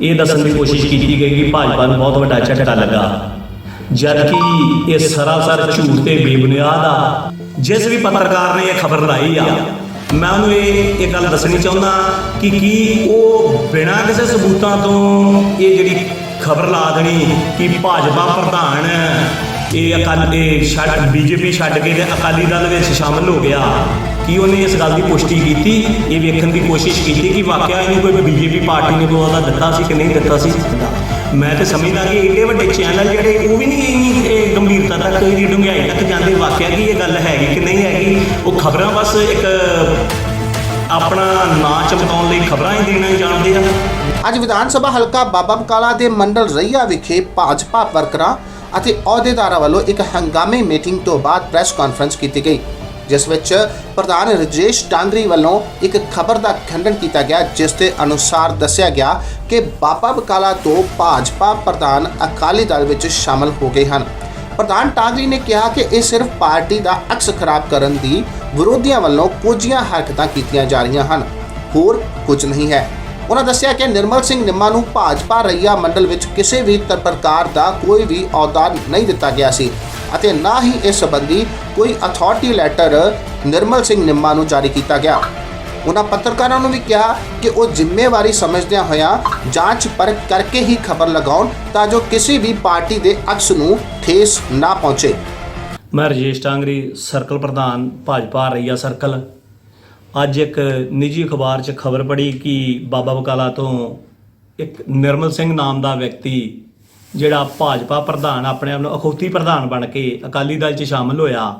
ਇਹ ਦੱਸਣ ਦੀ ਕੋਸ਼ਿਸ਼ ਕੀਤੀ ਗਈ ਕਿ ਭਾਜਪਾ ਨੂੰ ਬਹੁਤ ਵੱਡਾ ਝਟਕਾ ਲੱਗਾ। ਜਦਕਿ ਇਹ ਸਰਾਸਰ ਝੂਠ ਤੇ ਬੇਬੁਨਿਆਦ ਆ। ਜਿਸ ਵੀ ਪੱਤਰਕਾਰ ਨੇ ਇਹ ਖਬਰ ਲਾਈ ਆ, ਮੈਂ ਉਹਨੂੰ ਇਹ ਇਹ ਗੱਲ ਦੱਸਣੀ ਚਾਹੁੰਦਾ ਕਿ ਕੀ ਉਹ ਬਿਨਾਂ ਕਿਸੇ ਸਬੂਤਾਂ ਤੋਂ ਇਹ ਜਿਹੜੀ ਖਬਰ ਲਾ ਦੇਣੀ ਕਿ ਭਾਜਪਾ ਪ੍ਰਧਾਨ ਇਹ ਅਕਾਲ ਇਹ ਛੱਡ ਬੀਜੇਪੀ ਛੱਡ ਕੇ ਤੇ ਅਕਾਲੀ ਦਲ ਵਿੱਚ ਸ਼ਾਮਲ ਹੋ ਗਿਆ। ਕੀ ਉਹਨੇ ਇਸ ਗੱਲ ਦੀ ਪੁਸ਼ਟੀ ਕੀਤੀ? ਇਹ ਵੇਖਣ ਦੀ ਕੋਸ਼ਿਸ਼ ਕੀਤੀ ਕਿ ਵਾਕਿਆ ਇਹਨੂੰ ਕੋਈ ਬੀਜੇਪੀ ਪਾਰਟੀ ਨੇ ਕੋਈ ਉਹਦਾ ਦਿੱਤਾ ਸੀ ਕਿ ਨਹੀਂ ਦਿੱਤਾ ਸੀ? ਮੈਂ ਤੇ ਸਮਝਦਾ ਕਿ ਏਡੇ ਵੱਡੇ ਚੈਨਲ ਜਿਹੜੇ, ਉਹ ਵੀ ਨਹੀਂ ਇੰਨੀ ਗੰਭੀਰਤਾ ਤੱਕ ਇਹਦੀ ਡੂੰਘਾਈ ਤੱਕ ਜਾਂਦੇ। ਵਾਕਿਆ ਕਿ ਇਹ ਗੱਲ ਹੈਗੀ ਕਿ ਨਹੀਂ ਹੈਗੀ? ਉਹ ਖਬਰਾਂ ਬਸ ਇੱਕ ਆਪਣਾ ਨਾਂ ਚਮਕਾਉਣ ਲਈ ਖਬਰਾਂ ਹੀ ਦੇਣਾ ਜਾਣਦੇ ਆ। ਅੱਜ ਵਿਧਾਨ ਸਭਾ ਹਲਕਾ ਬਾਬਾ ਬਕਾਲਾ ਦੇ ਮੰਡਲ ਰਈਆ ਵਿਖੇ ਭਾਜਪਾ ਵਰਕਰਾਂ ਅਤੇ ਅਹੁਦੇਦਾਰਾਂ ਵੱਲੋਂ ਇੱਕ ਹੰਗਾਮੀ ਮੀਟਿੰਗ ਤੋਂ ਬਾਅਦ ਪ੍ਰੈਸ ਕਾਨਫਰੰਸ ਕੀਤੀ ਗਈ, ਜਿਸ ਵਿੱਚ ਪ੍ਰਧਾਨ ਰਜੇਸ਼ ਡਾਂਗਰੀ ਵੱਲੋਂ ਇੱਕ ਖਬਰ ਦਾ ਖੰਡਨ ਕੀਤਾ ਗਿਆ, ਜਿਸ ਦੇ ਅਨੁਸਾਰ ਦੱਸਿਆ ਗਿਆ ਕਿ ਬਾਬਾ ਬਕਾਲਾ ਤੋਂ ਭਾਜਪਾ ਪ੍ਰਧਾਨ ਅਕਾਲੀ ਦਲ ਵਿੱਚ ਸ਼ਾਮਲ ਹੋ ਗਏ ਹਨ। ਪ੍ਰਧਾਨ ਟਾਂਗਰੀ ਨੇ ਕਿਹਾ ਕਿ ਇਹ ਸਿਰਫ ਪਾਰਟੀ ਦਾ ਅਕਸ ਖਰਾਬ ਕਰਨ ਦੀ ਵਿਰੋਧੀਆਂ ਵੱਲੋਂ ਕੁਝੀਆਂ ਹਰਕਤਾਂ ਕੀਤੀਆਂ ਜਾ ਰਹੀਆਂ ਹਨ। ਹੋਰ ਕੁਝ ਨਹੀਂ ਹੈ। ਉਹਨਾਂ ਦੱਸਿਆ ਕਿ ਨਿਰਮਲ ਸਿੰਘ ਨਿੰਮਾ ਨੂੰ ਭਾਜਪਾ ਰਈਆ ਮੰਡਲ ਵਿੱਚ ਕਿਸੇ ਵੀ ਪ੍ਰਕਾਰ ਦਾ ਕੋਈ ਵੀ ਅਹੁਦਾ ਨਹੀਂ ਦਿੱਤਾ ਗਿਆ ਸੀ ਅਤੇ ਨਾ ਹੀ ਇਸ ਸੰਬੰਧੀ ਕੋਈ ਅਥਾਰਟੀ ਲੈਟਰ ਨਿਰਮਲ ਸਿੰਘ ਨਿੰਮਾ ਨੂੰ ਜਾਰੀ ਕੀਤਾ ਗਿਆ। ਉਹਨਾਂ ਪੱਤਰਕਾਰਾਂ ਨੂੰ ਵੀ ਕਿਹਾ ਕਿ ਉਹ ਜ਼ਿੰਮੇਵਾਰੀ ਸਮਝਦਿਆਂ ਹੋਇਆਂ ਜਾਂਚ ਪਰ ਕਰਕੇ ਹੀ ਖਬਰ ਲਗਾਉਣ ਤਾਂ ਜੋ ਕਿਸੇ ਵੀ ਪਾਰਟੀ ਦੇ ਅਕਸ ਨੂੰ ਠੇਸ ਨਾ ਪਹੁੰਚੇ। ਮੈਂ ਰਜੇਸ਼ ਟਾਂਗਰੀ, ਸਰਕਲ ਪ੍ਰਧਾਨ, ਭਾਜਪਾ ਰਈਆ ਸਰਕਲ। ਅੱਜ ਇੱਕ ਨਿੱਜੀ ਅਖਬਾਰ 'ਚ ਖਬਰ ਪੜ੍ਹੀ ਕਿ ਬਾਬਾ ਬਕਾਲਾ ਤੋਂ ਇੱਕ ਨਿਰਮਲ ਸਿੰਘ ਨਾਮ ਦਾ ਵਿਅਕਤੀ, ਜਿਹੜਾ ਭਾਜਪਾ ਪ੍ਰਧਾਨ, ਆਪਣੇ ਆਪ ਨੂੰ ਅਖੌਤੀ ਪ੍ਰਧਾਨ ਬਣ ਕੇ ਅਕਾਲੀ ਦਲ 'ਚ ਸ਼ਾਮਲ ਹੋਇਆ,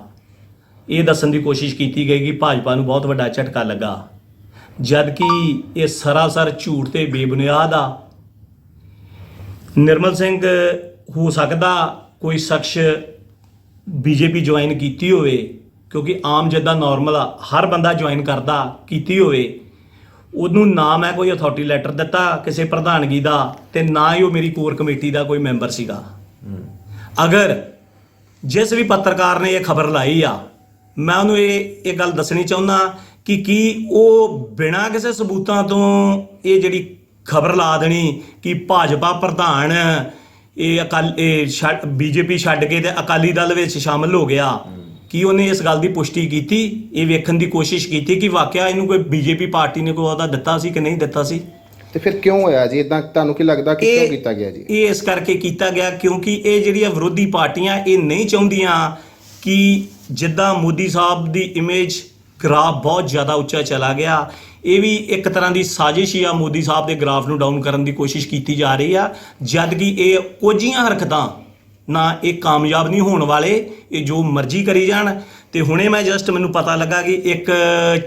ਇਹ ਦੱਸਣ ਦੀ ਕੋਸ਼ਿਸ਼ ਕੀਤੀ ਗਈ ਕਿ ਭਾਜਪਾ ਨੂੰ ਬਹੁਤ ਵੱਡਾ ਝਟਕਾ ਲੱਗਾ। ਜਦਕਿ ਇਹ ਸਰਾਸਰ ਝੂਠ ਤੇ ਬੇਬੁਨਿਆਦ ਆ। ਨਿਰਮਲ ਸਿੰਘ ਹੋ ਸਕਦਾ ਕੋਈ ਸ਼ਖਸ ਬੀਜੇਪੀ ਜੁਆਇਨ ਕੀਤੀ ਹੋਵੇ ਕਿਉਂਕਿ ਆਮ ਜਿੱਦਾਂ ਨਾਰਮਲ ਆ ਹਰ ਬੰਦਾ ਜੁਆਇਨ ਕਰਦਾ ਕੀਤੀ ਹੋਵੇ ਉਹਨੂੰ ਨਾ ਮੈਂ ਕੋਈ ਅਥਾਰਟੀ ਲੈਟਰ ਦਿੱਤਾ ਕਿਸੇ ਪ੍ਰਧਾਨਗੀ ਦਾ ਤੇ ਨਾ ਹੀ ਉਹ ਮੇਰੀ ਕੋਰ ਕਮੇਟੀ ਦਾ ਕੋਈ ਮੈਂਬਰ ਸੀਗਾ। ਅਗਰ ਜਿਸ ਵੀ ਪੱਤਰਕਾਰ ਨੇ ਇਹ ਖਬਰ ਲਾਈ ਆ ਮੈਂ ਉਹਨੂੰ ਇਹ ਇਹ ਗੱਲ ਦੱਸਣੀ ਚਾਹੁੰਦਾ ਕਿ ਕੀ ਉਹ ਬਿਨਾਂ ਕਿਸੇ ਸਬੂਤਾਂ ਤੋਂ ਇਹ ਜਿਹੜੀ ਖਬਰ ਲਾ ਦੇਣੀ ਕਿ ਭਾਜਪਾ ਪ੍ਰਧਾਨ ਇਹ ਅਕਾਲ ਇਹ ਬੀਜੇਪੀ ਛੱਡ ਕੇ ਤੇ ਅਕਾਲੀ ਦਲ ਵਿੱਚ ਸ਼ਾਮਲ ਹੋ ਗਿਆ। ਕੀ ਉਹਨੇ ਇਸ ਗੱਲ ਦੀ ਪੁਸ਼ਟੀ ਕੀਤੀ? ਇਹ ਵੇਖਣ ਦੀ ਕੋਸ਼ਿਸ਼ ਕੀਤੀ ਕਿ ਵਾਕਿਆ ਇਹਨੂੰ ਕੋਈ ਬੀਜੇਪੀ ਪਾਰਟੀ ਨੇ ਕੋਈ ਉਹਦਾ ਦਿੱਤਾ ਸੀ ਕਿ ਨਹੀਂ ਦਿੱਤਾ ਸੀ? ਤੇ ਫਿਰ ਕਿਉਂ ਹੋਇਆ ਜੀ? ਇਦਾਂ ਤੁਹਾਨੂੰ ਕੀ ਲੱਗਦਾ ਕਿ ਕਿਉਂ ਕੀਤਾ ਗਿਆ ਜੀ? ਇਹ ਇਸ ਕਰਕੇ ਕੀਤਾ ਗਿਆ ਕਿਉਂਕਿ ਇਹ ਜਿਹੜੀਆਂ ਵਿਰੋਧੀ ਪਾਰਟੀਆਂ ਇਹ ਨਹੀਂ ਚਾਹੁੰਦੀਆਂ ਕਿ ਜਿੱਦਾਂ ਮੋਦੀ ਸਾਹਿਬ ਦੀ ਇਮੇਜ ਗ੍ਰਾਫ ਬਹੁਤ ਜ਼ਿਆਦਾ ਉੱਚਾ ਚਲਾ ਗਿਆ। ਇਹ ਵੀ ਇੱਕ ਤਰ੍ਹਾਂ ਦੀ ਸਾਜ਼ਿਸ਼ ਹੀ ਆ ਮੋਦੀ ਸਾਹਿਬ ਦੇ ਗ੍ਰਾਫ ਨੂੰ ਡਾਊਨ ਕਰਨ ਦੀ ਕੋਸ਼ਿਸ਼ ਕੀਤੀ ਜਾ ਰਹੀ ਆ। ਜਦ ਕਿ ਇਹ ਕੁਝੀਆਂ ਹਰਕਤਾਂ ਨਾ ਇਹ ਕਾਮਯਾਬ ਨਹੀਂ ਹੋਣ ਵਾਲੇ, ਇਹ ਜੋ ਮਰਜ਼ੀ ਕਰੀ ਜਾਣ। ਤੇ ਹੁਣੇ ਮੈਂ ਜਸਟ ਮੈਨੂੰ ਪਤਾ ਲੱਗਾ ਕਿ ਇੱਕ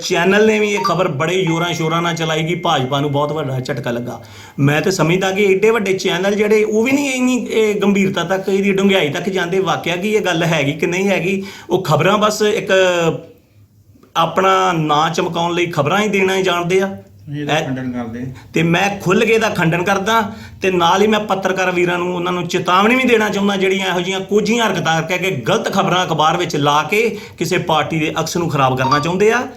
ਚੈਨਲ ਨੇ ਵੀ ਇਹ ਖਬਰ ਬੜੇ ਜ਼ੋਰਾਂ ਸ਼ੋਰਾਂ ਨਾਲ ਚਲਾਈ ਕਿ ਭਾਜਪਾ ਨੂੰ ਬਹੁਤ ਵੱਡਾ ਝਟਕਾ ਲੱਗਾ। ਮੈਂ ਤੇ ਸਮਝਦਾ ਕਿ ਐਡੇ ਵੱਡੇ ਚੈਨਲ ਜਿਹੜੇ, ਉਹ ਵੀ ਨਹੀਂ ਇੰਨੀ, ਇਹ ਗੰਭੀਰਤਾ ਤੱਕ, ਇਹਦੀ ਡੂੰਘਾਈ ਤੱਕ ਜਾਂਦੇ, ਵਾਕਿਆ ਕਿ ਇਹ ਗੱਲ ਹੈਗੀ ਕਿ ਨਹੀਂ ਹੈਗੀ, ਉਹ ਖਬਰਾਂ ਬਸ ਇੱਕ ਆਪਣਾ ਨਾਂ ਚਮਕਾਉਣ ਲਈ ਖਬਰਾਂ ਹੀ ਦੇਣਾ ਹੀ ਜਾਣਦੇ ਆ। ਇਹਦਾ ਇਹ- ਖੰਡਨ ਕਰਦੇ ਤੇ ਮੈਂ ਖੁੱਲ ਕੇ ਦਾ ਖੰਡਨ ਕਰਦਾ ਤੇ ਨਾਲ ਹੀ ਮੈਂ ਪੱਤਰਕਾਰ ਵੀਰਾਂ ਨੂੰ ਉਹਨਾਂ ਨੂੰ ਚੇਤਾਵਨੀ ਵੀ ਦੇਣਾ ਚਾਹੁੰਦਾ ਜਿਹੜੀਆਂ ਇਹੋ ਜੀਆਂ ਕੁਝੀਆਂ ਹਰਕਤਾਂ ਕਰਕੇ ਗਲਤ ਖਬਰਾਂ ਅਖਬਾਰ ਵਿੱਚ ਲਾ ਕੇ ਕਿਸੇ ਪਾਰਟੀ ਦੇ ਅਕਸ ਨੂੰ ਖਰਾਬ ਕਰਨਾ ਚਾਹੁੰਦੇ ਆ।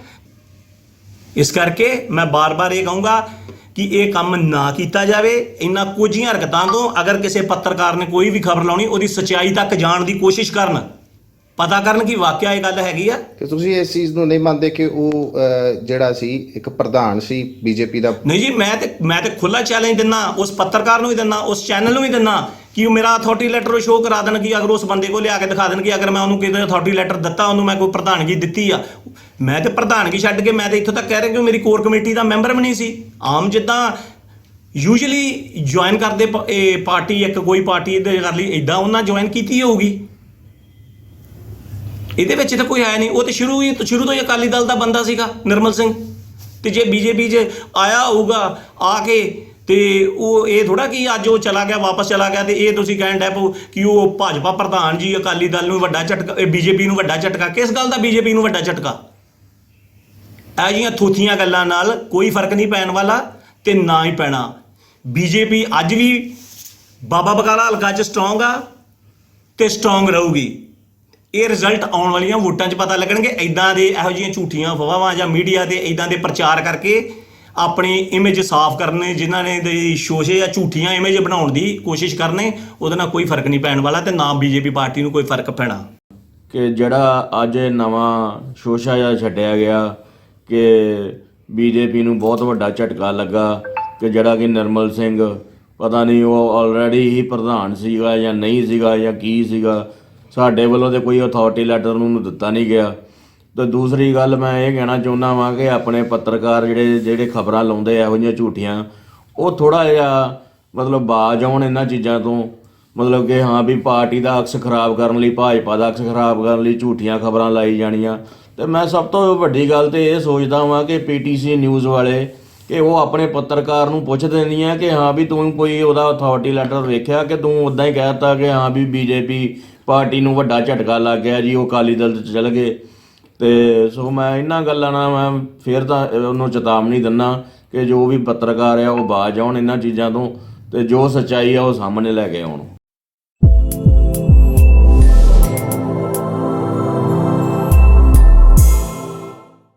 ਇਸ ਕਰਕੇ ਮੈਂ ਬਾਰ-ਬਾਰ ਇਹ ਕਹੂੰਗਾ ਕਿ ਇਹ ਕੰਮ ਨਾ ਕੀਤਾ ਜਾਵੇ। ਇਹਨਾਂ ਕੁਝੀਆਂ ਹਰਕਤਾਂ ਤੋਂ ਅਗਰ ਕਿਸੇ ਪੱਤਰਕਾਰ ਨੇ ਕੋਈ ਵੀ ਖਬਰ ਲਾਉਣੀ ਉਹਦੀ ਸਚਾਈ ਤੱਕ ਜਾਣ ਦੀ ਕੋਸ਼ਿਸ਼ ਕਰਨ। ਪਤਾ ਕਰਨ ਕਿ ਵਾਕਿਆ ਇਹ ਗੱਲ ਹੈਗੀ ਆ? ਤੇ ਤੁਸੀਂ ਇਸ ਚੀਜ਼ ਨੂੰ ਨਹੀਂ ਮੰਨਦੇ ਕਿ ਉਹ ਅਹ, ਜਿਹੜਾ ਸੀ ਇੱਕ ਪ੍ਰਧਾਨ ਸੀ ਬੀਜੇਪੀ ਦਾ? ਨਹੀਂ ਜੀ ਮੈਂ ਤੇ ਮੈਂ ਤੇ ਖੁੱਲਾ ਚੈਲੰਜ ਦਿੰਨਾ ਉਸ ਪੱਤਰਕਾਰ ਨੂੰ ਵੀ ਦਿੰਨਾ ਉਸ ਚੈਨਲ ਨੂੰ ਵੀ ਦਿੰਨਾ ਕਿ ਉਹ ਮੇਰਾ ਅਥਾਰਟੀ ਲੈਟਰ ਸ਼ੋਅ ਕਰਾ ਦੇਣ ਕਿ ਅਗਰ ਉਸ ਬੰਦੇ ਕੋਲ ਲਿਆ ਕੇ ਦਿਖਾ ਦੇਣ ਕਿ ਅਗਰ ਮੈਂ ਉਹਨੂੰ ਕਿਤੇ ਅਥਾਰਟੀ ਲੈਟਰ ਦਿੱਤਾ ਉਹਨੂੰ ਮੈਂ ਕੋਈ ਪ੍ਰਧਾਨਗੀ ਦਿੱਤੀ ਆ। ਮੈਂ ਤੇ ਪ੍ਰਧਾਨਗੀ ਛੱਡ ਕੇ ਮੈਂ ਤੇ ਇੱਥੋਂ ਤੱਕ ਕਹਿ ਰਿਹਾ ਕਿ ਉਹ ਮੇਰੀ ਕੋਰ ਕਮੇਟੀ ਦਾ ਮੈਂਬਰ ਵੀ ਨਹੀਂ ਸੀ। ਆਮ ਜਿੱਦਾਂ ਯੂਜੂਲੀ ਜੁਆਇਨ ਕਰਦੇ ਪ- ਇਹ ਪਾਰਟੀ ਇੱਕ ਕੋਈ ਪਾਰਟੀ ਇਹਦੇ ਕਰ ਲਈ ਇਦਾਂ ਉਹਨਾਂ ਜੁਆਇਨ ਕੀਤੀ ਹੋਊਗੀ। ਇਹਦੇ ਵਿੱਚ ਤਾਂ ਕੋਈ ਹੈ ਨਹੀਂ। ਉਹ ਤੇ ਸ਼ੁਰੂ ਹੀ ਸ਼ੁਰੂ ਤੋਂ ਹੀ ਅਕਾਲੀ ਦਲ ਦਾ ਬੰਦਾ ਸੀਗਾ, ਨਿਰਮਲ ਸਿੰਘ। ਤੇ ਜੇ ਬੀਜੇਪੀ 'ਚ ਆਇਆ ਹੋਊਗਾ ਆ ਕੇ, ਤੇ ਉਹ ਇਹ ਥੋੜਾ ਕਿ ਅੱਜ ਉਹ ਚਲਾ ਗਿਆ, ਵਾਪਸ ਚਲਾ ਗਿਆ, ਤੇ ਇਹ ਤੁਸੀਂ ਕਹਿਣ ਡੈ ਪਓ ਕਿ ਉਹ ਭਾਜਪਾ ਪ੍ਰਧਾਨ ਜੀ, ਅਕਾਲੀ ਦਲ ਨੂੰ ਵੱਡਾ ਝਟਕਾ ਬੀਜੇਪੀ ਨੂੰ ਵੱਡਾ ਝਟਕਾ। ਕਿਸ ਗੱਲ ਦਾ ਬੀਜੇਪੀ ਨੂੰ ਵੱਡਾ ਝਟਕਾ? ਇਹ ਜਿਹੀਆਂ ਥੋਥੀਆਂ ਗੱਲਾਂ ਨਾਲ ਕੋਈ ਫ਼ਰਕ ਨਹੀਂ ਪੈਣ ਵਾਲਾ ਤੇ ਨਾ ਹੀ ਪੈਣਾ। ਬੀਜੇਪੀ ਅੱਜ ਵੀ ਬਾਬਾ ਬਕਾਲਾ ਹਲਕਾ 'ਚ ਸਟਰੋਂਗ ਆ ਤੇ ਸਟਰੋਂਗ ਰਹੂਗੀ। ਇਹ ਰਿਜ਼ਲਟ ਆਉਣ ਵਾਲੀਆਂ ਵੋਟਾਂ 'ਚ ਪਤਾ ਲੱਗਣਗੇ। ਐਦਾਂ ਦੇ ਇਹੋ ਜਿਹੀਆਂ ਝੂਠੀਆਂ ਅਫਵਾਹਾਂ ਜਾਂ ਮੀਡੀਆ ਦੇ ਐਦਾਂ ਦੇ ਪ੍ਰਚਾਰ ਕਰਕੇ ਆਪਣੀ ਇਮੇਜ ਸਾਫ਼ ਕਰਨੇ, ਜਿਨ੍ਹਾਂ ਨੇ ਦੇ ਸ਼ੋਸ਼ੇ ਜਾਂ ਝੂਠੀਆਂ ਇਮੇਜ ਬਣਾਉਣ ਦੀ ਕੋਸ਼ਿਸ਼ ਕਰਨੇ, ਉਹਦੇ ਨਾਲ ਕੋਈ ਫ਼ਰਕ ਨਹੀਂ ਪੈਣ ਵਾਲਾ ਤੇ ਨਾ ਬੀਜੇਪੀ ਪਾਰਟੀ ਨੂੰ ਕੋਈ ਫ਼ਰਕ ਪੈਣਾ। ਕਿ ਜਿਹੜਾ ਅੱਜ ਇਹ ਨਵਾਂ ਸ਼ੋਸ਼ਾ ਜਿਹਾ ਛੱਡਿਆ ਗਿਆ ਕਿ ਬੀਜੇਪੀ ਨੂੰ ਬਹੁਤ ਵੱਡਾ ਝਟਕਾ ਲੱਗਾ ਕਿ ਜਿਹੜਾ ਕਿ ਨਿਰਮਲ ਸਿੰਘ, ਪਤਾ ਨਹੀਂ ਉਹ ਆਲਰੇਡੀ ਹੀ ਪ੍ਰਧਾਨ ਸੀਗਾ ਜਾਂ ਨਹੀਂ ਸੀਗਾ ਜਾਂ ਕੀ ਸੀਗਾ ਸਾਡੇ ਵੱਲੋਂ ਤੇ ਕੋਈ ਅਥਾਰਟੀ ਲੈਟਰ ਉਹਨੂੰ ਦਿੱਤਾ ਨਹੀਂ ਗਿਆ। ਤੇ ਦੂਸਰੀ ਗੱਲ ਮੈਂ ਇਹ ਕਹਿਣਾ ਚਾਹੁੰਦਾ ਵਾਂ ਕਿ ਆਪਣੇ ਪੱਤਰਕਾਰ ਜਿਹੜੇ ਜਿਹੜੇ ਖਬਰਾਂ ਲਾਉਂਦੇ ਆ, ਇਹੋ ਜਿਹੀਆਂ ਝੂਠੀਆਂ, ਉਹ ਥੋੜਾ ਜਿਹਾ ਮਤਲਬ ਬਾਜ ਆਉਣ ਇਹਨਾਂ ਚੀਜ਼ਾਂ ਤੋਂ। ਮਤਲਬ ਕਿ ਹਾਂ ਵੀ ਪਾਰਟੀ ਦਾ ਅਕਸ ਖਰਾਬ ਕਰਨ ਲਈ, ਭਾਜਪਾ ਦਾ ਅਕਸ ਖਰਾਬ ਕਰਨ ਲਈ ਝੂਠੀਆਂ ਖਬਰਾਂ ਲਾਈ ਜਾਣੀਆਂ। ਤੇ ਮੈਂ ਸਭ ਤੋਂ ਵੱਡੀ ਗੱਲ ਤੇ ਇਹ ਸੋਚਦਾ ਵਾਂ ਕਿ ਪੀਟੀਸੀ ਨਿਊਜ਼ ਵਾਲੇ ਕਿ ਉਹ ਆਪਣੇ ਪੱਤਰਕਾਰ ਨੂੰ ਪੁੱਛਦੇ ਨਹੀਂ ਆ ਕਿ ਹਾਂ ਵੀ ਤੂੰ ਕੋਈ ਉਹਦਾ ਅਥਾਰਟੀ ਲੈਟਰ ਵੇਖਿਆ ਕਿ ਤੂੰ ਉਦਾਂ ਹੀ ਕਹਿਤਾ ਕਿ ਹਾਂ ਵੀ ਬੀਜੇਪੀ ਪਾਰਟੀ ਨੂੰ ਵੱਡਾ ਝਟਕਾ ਲੱਗ ਗਿਆ ਜੀ, ਉਹ ਅਕਾਲੀ ਦਲ ਚ ਚਲ ਗਏ। ਤੇ ਸੋ ਮੈਂ ਇਹਨਾਂ ਗੱਲਾਂ ਨਾਲ ਮੈਂ ਫੇਰ ਤਾਂ ਉਹਨੂੰ ਚੇਤਾਵਨੀ ਦਿੰਨਾ ਕਿ ਜੋ ਵੀ ਪੱਤਰਕਾਰ ਆ, ਉਹ ਬਾਜ ਆਉਣ ਇਹਨਾਂ ਚੀਜ਼ਾਂ ਤੋਂ ਤੇ ਜੋ ਸੱਚਾਈ ਆ, ਉਹ ਸਾਹਮਣੇ ਲੈ ਕੇ ਆਉਣ।